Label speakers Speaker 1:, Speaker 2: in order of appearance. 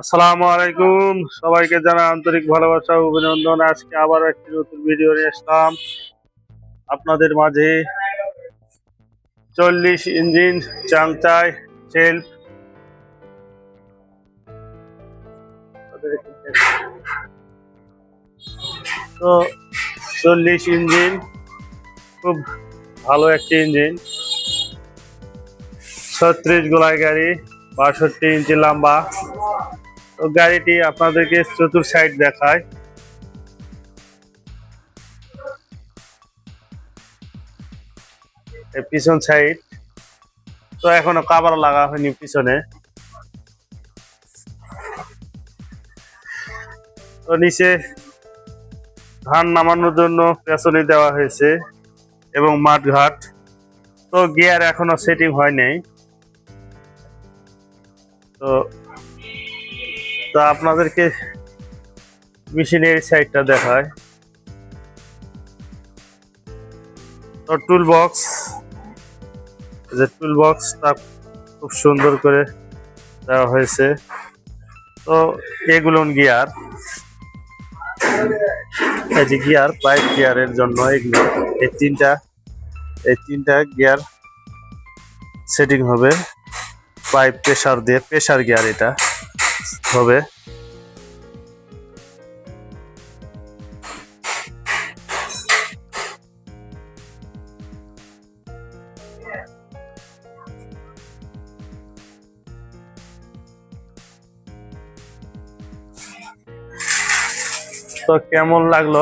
Speaker 1: আসসালামু আলাইকুম। সবাইকে জানা আন্তরিক ভালোবাসা অভিনন্দন। আজকে আবার একটি নতুন ভিডিও নিয়ে আসলাম। আপনাদের মাঝে চল্লিশ ইঞ্জিন চাংচাই সেলফ। তো চল্লিশ ইঞ্জিন, খুব ভালো একটি ইঞ্জিন। ছত্রিশ গোলায় গাড়ি, বাষট্টি ইঞ্চি লম্বা। গাড়িটি আপনাদেরকে চতুর সাইড দেখায়। পিছন সাইড। তো এখনও কাবার লাগা হয়নি পিছনে। তো নিচে ধান নামানোর জন্য পেছনে দেওয়া হয়েছে এবং মাঠঘাট। তো গিয়ার এখনও সেটিং হয় নাই। তো তো আপনাদেরকে মেশিনের সাইডটা দেখায় তো টুল বক্স যে টুল বক্সটা খুব সুন্দর করে দেওয়া হয়েছে। তো এগুলো গিয়ার এই যে গিয়ার পাইপ গিয়ারের জন্য এগুলো। এই তিনটা এই তিনটা গিয়ার সেটিং হবে। পাইপ প্রেসার দিয়ে প্রেসার গিয়ার এটা। হবে। তো কেমন লাগল?